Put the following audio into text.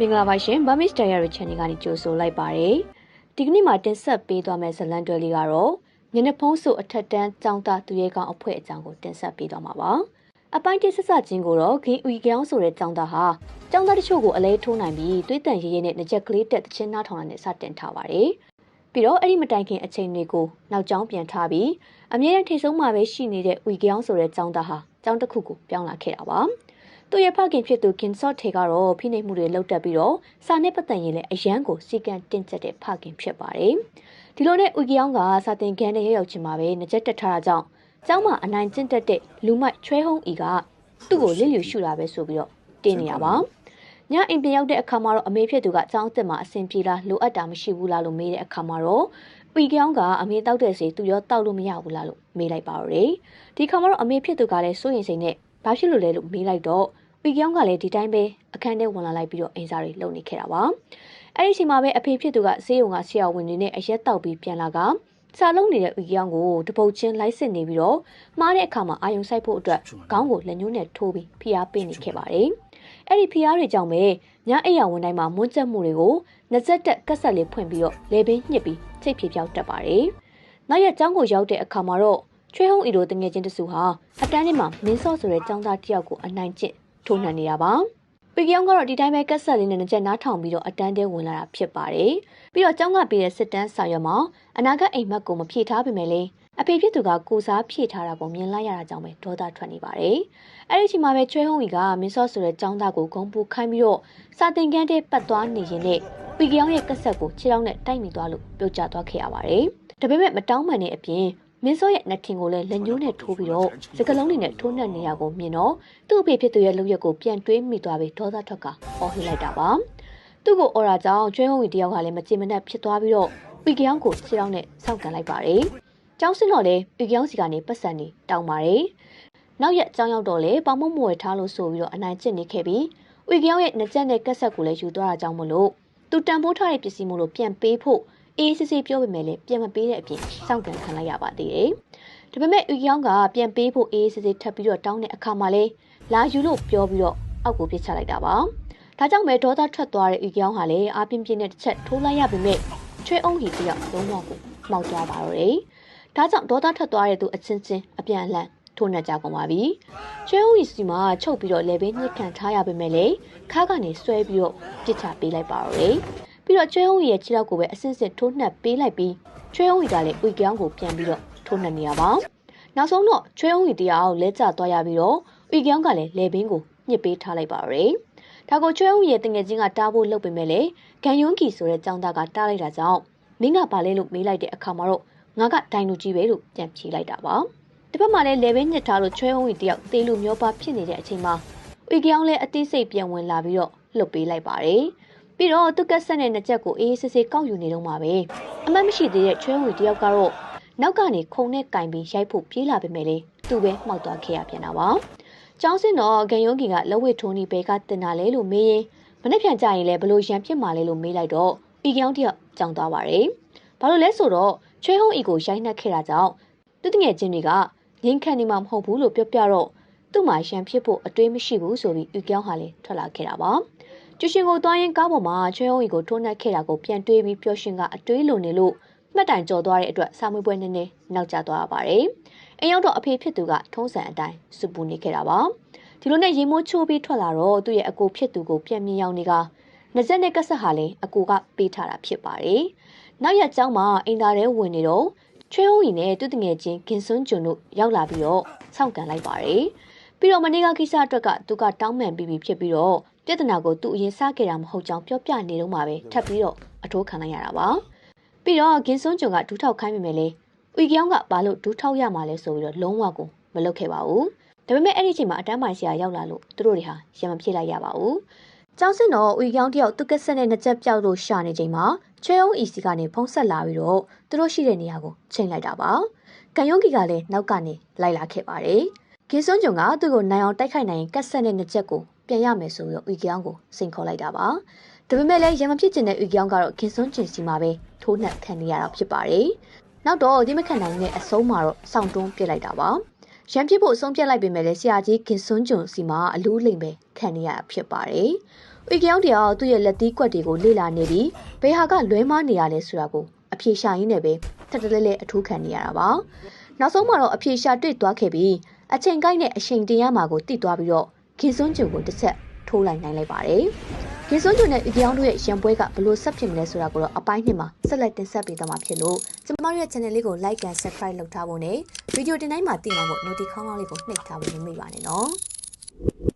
မင်္ဂလာပါရှင် Burmese Diary Channel ကနေကြိုဆိုလိုက်ပါတယ်ဒီကနေ့မှာတင်ဆက်ပေးသွားမယ့်ဇာတ်လမ်းတွဲလေးကတော့မျက်နှာဖုံးစုအထက်တန်းចောင်းသားသူရဲကောင်းအဖွဲ့အကြောင်းကိုတင်ဆက်ပေးသွားမှာပါအပိုင်းတိဆက်စချင်းကိုတော့ဂင်းဦးကြောင်းဆိုတဲ့ចောင်းသားဟာចောင်းသားတချို့ကိုအလဲထိုးနိုင်ပြီးသွေးတန်ရဲရဲနဲ့နှစ်ချက်ကလေးတက်တချင်းနားထောင်တာနဲ့စတင်ထားပါတယ်ပြီးတော့အဲ့ဒီမတိုင်ခင်အချိန်တွေကိုနောက်ကျောင်းပြန်ထားပြီးအမြဲတမ်းထိတ်ဆုံးမှာပဲရှိနေတဲ့ဝီကြောင်းဆိုတဲ့ចောင်းသားဟာចောင်းတစ်ခုကိုပြောင်းလာခဲ့တာပါ သူရဲ့ဖခင်ဖြစ်သူကင်ဆော့ထေကတော့ဖိနှိပ်မှုတွေလုပ်တတ်ပြီးတော့စာနဲ့ပတ်သက်ရင်လည်းအရန်ကိုစီကံတင်ကျက်တဲ့ဖခင်ဖြစ်ပါတယ်။ဒီလိုနဲ့ဦးကြောင်ကစာတင်ခန်းနဲ့ရောက်ရောက်ချင်မှာပဲငကြက်တက်ထားတာကြောင့်ကျောင်းမှာအနိုင်ကျင့်တတ်တဲ့လူမိုက်ချွဲဟုံးဤကသူ့ကိုလစ်လျူရှုတာပဲဆိုပြီးတော့တင်းနေတာပါ။ညအိမ်ပြန်ရောက်တဲ့အခါမှာတော့အမေဖြစ်သူကကျောင်းတက်မှာအဆင်ပြေလားလိုအပ်တာမရှိဘူးလားလို့မေးတဲ့အခါမှာတော့ဦးကြောင်ကအမေတောက်တဲ့စီသူရောတောက်လို့မရဘူးလားလို့မေးလိုက်ပါတော့တယ်။ဒီခါမှာတော့အမေဖြစ်သူကလည်းစိုးရင်စိန်နဲ့ဘာဖြစ်လို့လဲလို့မေးလိုက်တော့ ပီကျောင်းကလည်းဒီတိုင်းပဲအခန်းထဲဝင်လာလိုက်ပြီးတော့အင်စာတွေလုပ်နေခဲ့တာပါအဲ့ဒီချိန်မှာပဲအဖေဖြစ်သူကဆေးရုံကဆရာဝန်တွေနဲ့အရက်တောက်ပြီးပြန်လာကစာလုံးနေတဲ့ဦးကျောင်းကိုတပုတ်ချင်းလိုက်စစ်နေပြီးတော့မှားတဲ့အခါမှာအာယုံဆိုင်ဖို့အတွက်ခေါင်းကိုလက်ညှိုးနဲ့ထိုးပြီးဖိအားပေးနေခဲ့ပါတယ်အဲ့ဒီဖိအားတွေကြောင့်ပဲညအိယာဝန်တိုင်းမှာမွန်းကျက်မှုတွေကိုနှက်တက်ကက်ဆက်လေးဖွင့်ပြီးတော့လေပင်ညှစ်ပြီးချိတ်ဖြေပြောက်တက်ပါတယ်နောက်ရက်ကျောင်းကိုရောက်တဲ့အခါမှာတော့ချွေးဟုံးအီတို့တငယ်ချင်းတစုဟာအတန်းထဲမှာမင်းစော့ဆိုတဲ့ចောင်းသားတယောက်ကိုအနိုင်ကျင့် ထိုးနှံနေတာပါပီကယောင်ကတော့ဒီတိုင်းပဲကက်ဆက်လေးနဲ့နှစ်ချက်နားထောင်ပြီးတော့အတန်းတဲဝင်လာတာဖြစ်ပါတယ်ပြီးတော့ကျောင်းကပေးတဲ့စစ်တမ်းဆောင်ရွက်မှာအနာဂတ်အိမ်မက်ကိုမဖြည့်ထားပေမဲ့လည်းအဖေဖြစ်သူကကိုစားဖြည့်ထားတာကိုမြင်လိုက်ရတာကြောင့်ပဲဒေါသထွက်နေပါတယ်အဲ့ဒီချိန်မှာပဲချွဲဟုံးကြီးကမင်းစော့ဆိုတဲ့ကျောင်းသားကိုဂုံပူခိုင်းပြီးတော့စာတင်ကန်းတဲ့ပတ်သွားနေရင်နဲ့ပီကယောင်ရဲ့ကက်ဆက်ကိုခြေထောက်နဲ့တိုက်မိသွားလို့ပြုတ်ကျသွားခဲ့ရပါတယ်ဒါပေမဲ့မတောင်းပန်တဲ့အပြင် မင်းစောရဲ့နှက်ထင်ကိုလည်းလက်ညှိုးနဲ့ထိုးပြီးတော့စကလုံးတွေနဲ့ထိုးနှက်နေရကိုမြင်တော့သူ့အဖေဖြစ်သူရဲ့လုပ်ရက်ကိုပြန်တွေးမိသွားပြီးဒေါသထွက်ကအော်ဟစ်လိုက်တာပါသူ့ကိုအော်ရာကြောင့်ကျွဲဟုံးဝီတယောက်ကလည်းမကြင်မနှက်ဖြစ်သွားပြီးတော့ပီကယောင်ကိုခြေထောက်နဲ့စောင့်ကန်လိုက်ပါတယ်ကျောင်းစင်းတော့လေပီကယောင်စီကနေပတ်စံနေတောင်းပါတယ်နောက်ရက်ကျောင်းရောက်တော့လေပေါမမွေထားလို့ဆိုပြီးတော့အနိုင်ကျင့်နေခဲ့ပြီးဝီကယောင်ရဲ့နှကြက်နဲ့ကက်ဆက်ကိုလည်းယူသွားတာကြောင့်မလို့သူတန်ဖိုးထားတဲ့ပစ္စည်းမို့လို့ပြန်ပေးဖို့ အေးစစ်စစ်ပြောပေမဲ့လည်းပြန်မပေးတဲ့အပြင်စောင့်ကန်ခံလိုက်ရပါသေးတယ်။ဒါပေမဲ့ဦးကျောင်းကပြန်ပေးဖို့အေးစစ်စစ်ထပ်ပြီးတော့တောင်းတဲ့အခါမှာလည်းလာယူလို့ပြောပြီးတော့အောက်ကိုပြစ်ချလိုက်တာပါ။ဒါကြောင့်ပဲဒေါသထွက်သွားတဲ့ဦးကျောင်းဟာလည်းအာပြင်းပြင်းနဲ့တစ်ချက်ထိုးလိုက်ရပေမဲ့ချွေးအောင်ဟီတယောက်လုံးဝကိုမှောက်သွားပါတော့တယ်။ဒါကြောင့်ဒေါသထွက်သွားတဲ့သူအချင်းချင်းအပြန်အလှန်ထိုးနှက်ကြကုန်ပါပြီ။ကျွဲဦးစီမှာချုပ်ပြီးတော့လေဘင်းညှစ်ခံထားရပေမဲ့လေခါကနေဆွဲပြီးတော့ပြစ်ချပေးလိုက်ပါတော့တယ်။ ပြီးတော့ကျွဲဟုံးရဲ့ခြေထောက်ကိုပဲအစစ်စစ်ထိုးနှက်ပေးလိုက်ပြီးကျွဲဟုံးကလည်းဥကြောင်းကိုပြန်ပြီးတော့ထိုးနှက်နေရပါနောက်ဆုံးတော့ကျွဲဟုံးတရားကိုလဲကျသွားရပြီးတော့ဥကြောင်းကလည်းလေဘင်းကိုညှစ်ပေးထားလိုက်ပါရယ်ဒါကိုကျွဲဟုံးရဲ့တငယ်ချင်းကတားဖို့လုပ်ပေမဲ့လေဂန်ယွန်းကီဆိုတဲ့ចောင်းသားကတားလိုက်တာကြောင့်မင်းကပါလဲလို့မေးလိုက်တဲ့အခါမှာတော့ငါကဒိုင်လူကြီးပဲလို့ပြန်ဖြေလိုက်တာပါတစ်ဖက်မှာလည်းလေဘင်းညှစ်ထားလို့ကျွဲဟုံးတယောက်သေလူမျိုးပါဖြစ်နေတဲ့အချိန်မှာဥကြောင်းလည်းအသေးစိတ်ပြန်ဝင်လာပြီးတော့လှုပ်ပေးလိုက်ပါတယ် ပြီးတော့သူကက်ဆက်နဲ့နှစ်ချက်ကိုအေးဆေးဆေးကောက်ယူနေတော့မှာပဲအမတ်မရှိသေးတဲ့ချွဲဝီတယောက်ကတော့နောက်ကနေခုံနဲ့ကင်ပြီးရိုက်ဖို့ပြေးလာပေမဲ့လေသူပဲမှောက်သွားခဲ့ရပြန်တာပါကျောင်းစင်တော့ဂန်ယုံကီကလက်ဝစ်ထိုးနီဘဲကတင်တာလဲလို့မေးရင်မနေ့ပြန်ကြရင်လည်းဘလို့ရန်ဖြစ်မှာလဲလို့မေးလိုက်တော့ဤကြောင်တယောက်ကြောင်သွားပါတယ်ဘာလို့လဲဆိုတော့ချွဲဟုံးဤကိုရိုက်နှက်ခဲ့တာကြောင့်သူတငယ်ချင်းတွေကငင်းခံနေမှာမဟုတ်ဘူးလို့ပြောပြတော့သူ့မှာရန်ဖြစ်ဖို့အတွေးမရှိဘူးဆိုပြီးဤကြောင်ဟာလည်းထွက်လာခဲ့တာပါ ကျူရှင်ကိုသွားရင်ကားပေါ်မှာချွဲဟုံးရီကိုထိုးနှက်ခဲ့တာကိုပြန်တွေးပြီးပျော်ရွှင်ကအတွေးလုံနေလို့မှတ်တိုင်ကြော်သွားတဲ့အတွက်စာမွေးပွဲနည်းနည်းနောက်ကျသွားပါတယ်။အိမ်ရောက်တော့အဖေဖြစ်သူကထုံးစံအတိုင်းစပူနေခဲ့တာပါ။ဒီလိုနဲ့ရေမိုးချိုးပြီးထွက်လာတော့သူ့ရဲ့အကိုဖြစ်သူကိုပြန်မြင်ရောက်နေကနဇက်နဲ့ကဆက်ဟာလည်းအကိုကပေးထားတာဖြစ်ပါတယ်။နောက်ရက်ကျောင်းမှာအင်တာထဲဝင်နေတော့ချွဲဟုံးရီနဲ့သူ့တငယ်ချင်းဂင်စွန်းဂျွန်တို့ရောက်လာပြီးတော့စောင့်ကန်လိုက်ပါတယ်။ပြီးတော့မနေ့ကကိစ္စအတွက်ကသူကတောင်းပန်ပြီးပြီဖြစ်ပြီးတော့ ပြဿနာကိုသူအရင်စခဲ့တာမဟုတ်ကြောင်းပြောပြနေတော့မှပဲထပ်ပြီးတော့အထိုးခံလိုက်ရတာပါပြီးတော့ဂင်းစွန်းဂျုံကဒူးထောက်ခိုင်းမိမယ်လေဦကြောင်ကဘာလို့ဒူးထောက်ရမှာလဲဆိုပြီးတော့လုံးဝကိုမလုပ်ခဲ့ပါဘူးဒါပေမဲ့အဲ့ဒီချိန်မှာအတန်းပိုင်ဆရာရောက်လာလို့သူတို့တွေဟာရံမဖြစ်လိုက်ရပါဘူးကျောင်းစင်တော်ဦကြောင်တယောက်သူကက်ဆက်နဲ့နှစ်ချက်ပြောက်လို့ရှာနေချိန်မှာချဲအောင်အီစီကနေဖုံးဆက်လာပြီးတော့သူတို့ရှိတဲ့နေရာကိုချိန်လိုက်တာပါကံယုံကီကလည်းနောက်ကနေလိုက်လာခဲ့ပါတယ်ဂင်းစွန်းဂျုံကသူ့ကိုနိုင်အောင်တိုက်ခိုက်နိုင်ရင်ကက်ဆက်နဲ့နှစ်ချက်ကို ပြန်ရမယ်ဆိုပြီးတော့ဥကြောင်ကိုစိန်ခေါ်လိုက်တာပါဒါပေမဲ့လည်းရံမဖြစ်ကျင်တဲ့ဥကြောင်ကတော့ခင်စွန်းကျင်စီမှာပဲထိုးနှက်ခံနေရတာဖြစ်ပါတယ်နောက်တော့ဒီမခံနိုင်တဲ့အဆုံးမှာတော့စောင့်တွန်းပြစ်လိုက်တာပါရံပြစ်ဖို့အဆုံးပြတ်လိုက်ပေမဲ့လည်းဆရာကြီးခင်စွန်းကျုံစီမှာအလူးလိမ်ပဲခံနေရတာဖြစ်ပါတယ်။ဥကယောင်းတရားသူ့ရဲ့လက်သီးကွက်တွေကိုလေ့လာနေပြီးဘယ်ဟာကလွဲမားနေရလဲဆိုတာကိုအဖြေရှာရင်းနဲ့ပဲထပ်တလဲလဲအထူးခံနေရတာပါ။နောက်ဆုံးမှာတော့အဖြေရှာတွေ့သွားခဲ့ပြီးအချိန်ကိုက်နဲ့အချိန်တင်ရမှာကိုတိသွားပြီးတော့ ခင်စွန်းကျုံကိုတစ်ချက်ထိုးလိုက်နိုင်လိုက်ပါတယ်။ခင်စွန်းကျုံနဲ့ဥကယောင်းတို့ရဲ့ရံပွဲကဘလို့ဆက်ဖြစ်မလဲဆိုတာကိုတော့အပိုင်းနှစ်မှာဆက်လက်တင်ဆက်ပေးသွားမှာဖြစ်လို့ကျမတို့ရဲ့ channel လေးကို like and subscribe လုပ်ထားဖို့နဲ့ဗီဒီယိုတင်တိုင်းမှာတင်အောင်ဖို့ notification လေးကိုနှိပ်ထားဖို့မမေ့ပါနဲ့နော်။